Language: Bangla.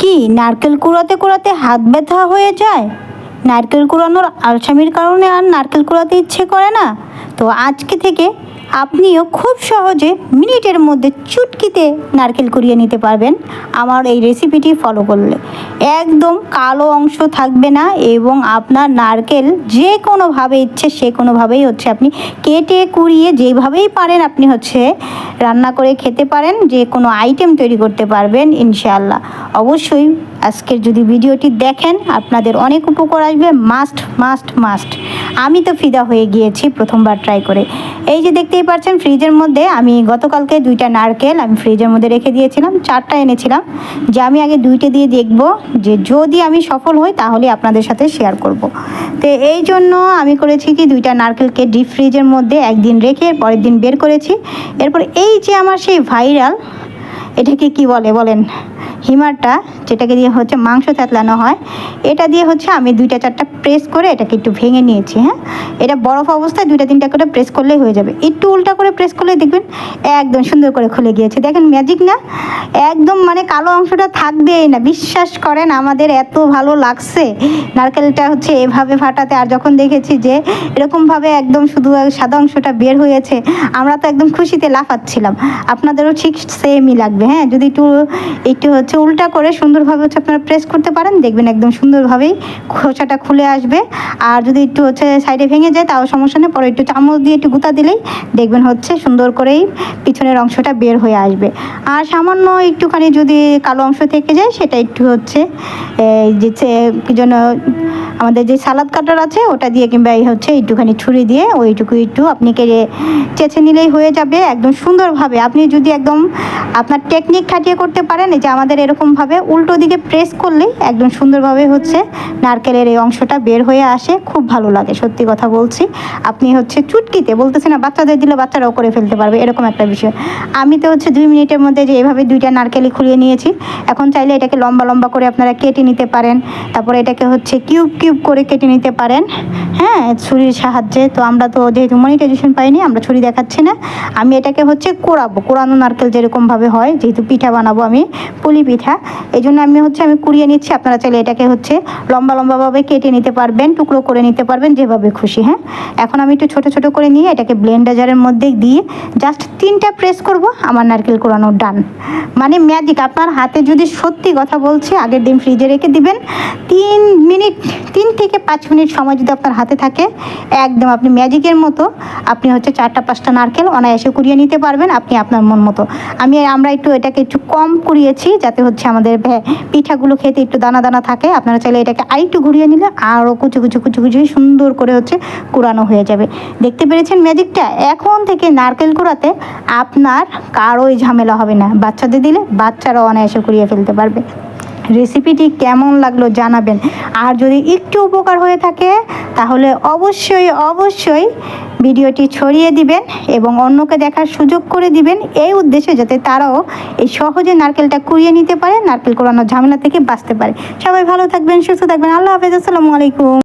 কি নারকেল কুড়াতে কুড়াতে হাত ব্যথা হয়ে যায়? নারকেল কুড়ানোর আলসামির কারণে আর নারকেল কুড়াতে ইচ্ছে করে না? তো আজকে থেকে আপনিও খুব সহজে মিনিটের মধ্যে চুটকিতে নারকেল কুড়িয়ে নিতে পারবেন আমার এই রেসিপিটি ফলো করলে। একদম কালো অংশ থাকবে না এবং আপনার নারকেল যে কোনোভাবে ইচ্ছে সে কোনোভাবেই হচ্ছে। আপনি কেটে কুড়িয়ে যেভাবেই পারেন আপনি হচ্ছে রান্না করে খেতে পারেন যে কোনো আইটেম তৈরি করতে পারবেন, ইনশাআল্লাহ। অবশ্যই আজকের যদি ভিডিওটি দেখেন, আপনাদের অনেক উপকার আসবে। মাস্ট মাস্ট মাস্ট আমি তো ফিদা হয়ে গিয়েছি, প্রথমবার ট্রাই করে। এই যে দেখতেই পাচ্ছেন ফ্রিজের মধ্যে আমি গতকালকে দুইটা নারকেল আমি ফ্রিজের মধ্যে রেখে দিয়েছিলাম, চারটা এনেছিলাম, যে আমি আগে দুইটা দিয়ে দেখব, যে যদি আমি সফল হই তাহলে আপনাদের সাথে শেয়ার করব। তো এই জন্য আমি করেছি কি, দুইটা নারকেলকে ডিপ ফ্রিজের মধ্যে একদিন রেখে পরের দিন বের করেছি। এরপর এই যে আমার সেই ভাইরাল এটাকে কি বলে বলেন? হিমারটা, যেটাকে দিয়ে হচ্ছে মাংস থেতলানো হয়, এটা দিয়ে হচ্ছে আমি দুইটা চারটা প্রেস করে এটাকে একটু ভেঙে নিয়েছি হ্যাঁ? এটা বরফ অবস্থায় দুইটা তিনটা করে প্রেস করলেই হয়ে যাবে। একটু উল্টা করে প্রেস করলে দেখবেন একদম সুন্দর করে খুলে গিয়েছে। দেখেন ম্যাজিক না? একদম মানে কালো অংশটা থাকবেই না। বিশ্বাস করেন আমাদের এত ভালো লাগছে। নারকেলটা হচ্ছে এভাবে ফাটাতে, আর যখন দেখেছি যে এরকমভাবে একদম শুধু সাদা অংশটা বের হয়েছে, আমরা তো একদম খুশিতে লাফাচ্ছিলাম। আপনাদেরও ঠিক সেমই লাগবে হ্যাঁ? যদি একটু একটু হচ্ছে উল্টা করে সুন্দরভাবে হচ্ছে আপনারা প্রেস করতে পারেন, দেখবেন একদম সুন্দরভাবেই খোসাটা খুলে আসবে। আর যদি একটু হচ্ছে সাইডে ভেঙে যায় তাও সমস্যা নেই, পরে একটু চামচ দিয়ে একটু গুঁতা দিলেই দেখবেন হচ্ছে সুন্দর করেই পিছনের অংশটা বের হয়ে আসবে। আর সামান্য একটুখানি যদি কালো অংশ থেকে যায়, সেটা একটু হচ্ছে যে কি যেন আমাদের যে সালাদ কাটার আছে, ওটা দিয়ে কিংবা এই হচ্ছে একটুখানি ছুরি দিয়ে ওইটুকু একটু আপনি কেড়ে চেঁচে নিলেই হয়ে যাবে, একদম সুন্দরভাবে। আপনি যদি একদম আপনার টেকনিক খাটিয়ে করতে পারেন যে আমাদের এরকমভাবে উল্টো দিকে প্রেস করলেই একদম সুন্দরভাবে হচ্ছে নারকেলের এই অংশটা বের হয়ে আসে। খুব ভালো লাগে, সত্যি কথা বলছি। আপনি হচ্ছে চুটকিতে বলতেছি না, বাচ্চাদের দিলে বাচ্চারাও করে ফেলতে পারবে, এরকম একটা বিষয়। আমি তো হচ্ছে দুই মিনিটের মধ্যে যে এভাবে দুইটা নারকেলই খুলিয়ে নিয়েছি, এখন চাইলে এটাকে লম্বা লম্বা করে আপনারা কেটে নিতে পারেন। তারপরে এটাকে হচ্ছে কিউব কিউব করে কেটে নিতে পারেন। হ্যাঁ ছুরির সাহায্যে, তো আমরা তো যেহেতু মনিটাইজেশন পাইনি, আমরা ছুরি দেখাচ্ছি না। আমি এটাকে হচ্ছে কোড়াবো কোড়ানো নারকেল যেরকমভাবে হয়, যেহেতু পিঠা বানাবো আমি পুলি পিঠা। এই জন্য আমি হচ্ছে, আমি কুড়িয়ে নিচ্ছি। আপনারা চাইলে এটাকে হচ্ছে লম্বা লম্বাভাবে কেটে নিতে পারবেন, টুকরো করে নিতে পারবেন, যেভাবে খুশি হ্যাঁ? এখন আমি একটু ছোট ছোট করে নিয়ে এটাকে ব্লেন্ডাজারের মধ্যে দিয়ে জাস্ট তিনটা প্রেস করব, আমার নারকেল কোড়ানোর ডান মানে ম্যাজিক আপনার হাতে যদি সত্যি কথা বলছি, আগের দিন ফ্রিজে রেখে দিবেন, তিন মিনিট, তিন থেকে পাঁচ মিনিট সময় যদি আপনার হাতে থাকে, একদম আপনি ম্যাজিকের মতো আপনি হচ্ছে চারটা পাঁচটা নারকেল অনায়াসে কুড়িয়ে নিতে পারবেন, আপনি আপনার মন মতো। আমি আমরা একটু এটাকে একটু কম কুড়িয়েছি যাতে হচ্ছে আমাদের পিঠাগুলো খেতে একটু দানা দানা থাকে। আপনারা চাইলে এটাকে আরেকটু ঘুরিয়ে নিলে আরও কুচু কুচু কুচু কুচু সুন্দর করে হচ্ছে কুড়ানো হয়ে যাবে। দেখতে পেরেছেন ম্যাজিকটা? এখন থেকে নারকেল কুড়াতে আপনার কারোই ঝামেলা হবে না। বাচ্চাদের দিলে বাচ্চারা অনায়াসে কুড়িয়ে ফেলতে পারবে। রেসিপিটি কেমন লাগল জানাবেন। আর যদি একটু উপকার হয়ে থাকে, তাহলে অবশ্যই অবশ্যই ভিডিওটি ছড়িয়ে দিবেন এবং অন্যকে দেখার সুযোগ করে দিবেন। এই উদ্দেশ্যে যাতে তারাও এই সহজে নারকেলটা কুড়িয়ে নিতে পারে, নারকেল কোরানোর ঝামেলা থেকে বাঁচতে পারে। সবাই ভালো থাকবেন, সুস্থ থাকবেন। আল্লাহ হাফেজ। আসসালামু আলাইকুম।